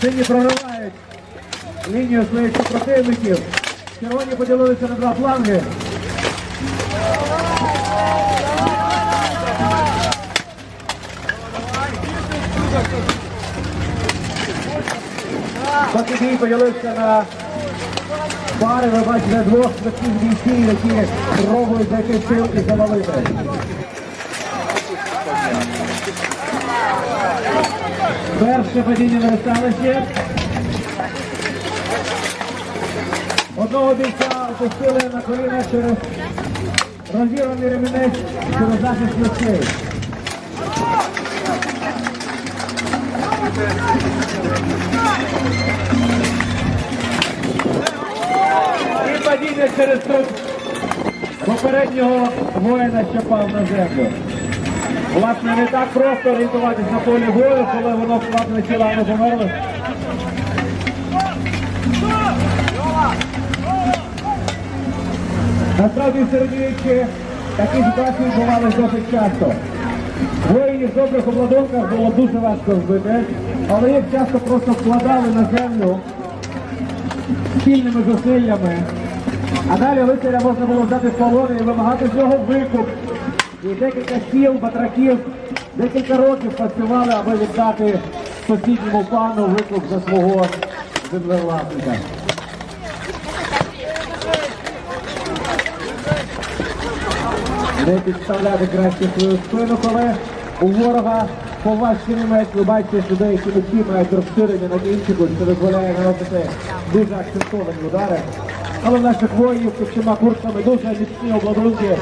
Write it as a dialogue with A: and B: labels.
A: Сині проривають лінію своїх супротивників. Червоні поділилися на два фланги. Поки бій поділився на пари, ви бачите двох таких бійців, які пробують зайти в тил і завалити. Перше падіння селищі. Одного бійця опустили на коліна через розірваний ремінець через захист плечей. І падіння через труп попереднього воїна, що впав на землю. Власне, не так просто орієнтуватись на полі бою, коли воно власне тіла не померли. Насправді в такі ситуації відбувалися досить часто. Воїнів в добрих обладунках було дуже важко вбити, але їх часто просто вкладали на землю спільними зусиллями. А далі лицаря можна було взяти в полон і вимагати з нього викуп. І декілька сіл, батраків, декілька років працювали, аби віддати сусідньому пану викуп за свого землевласника. Не підставляти краще свою спину, коли у ворога поважчий ремець, ви бачите, що деякі мечі мають розширення на кінчику, що дозволяє наносити дуже акцентовані удари. Але наших воїнів під всіма курсами дуже міцні обладунки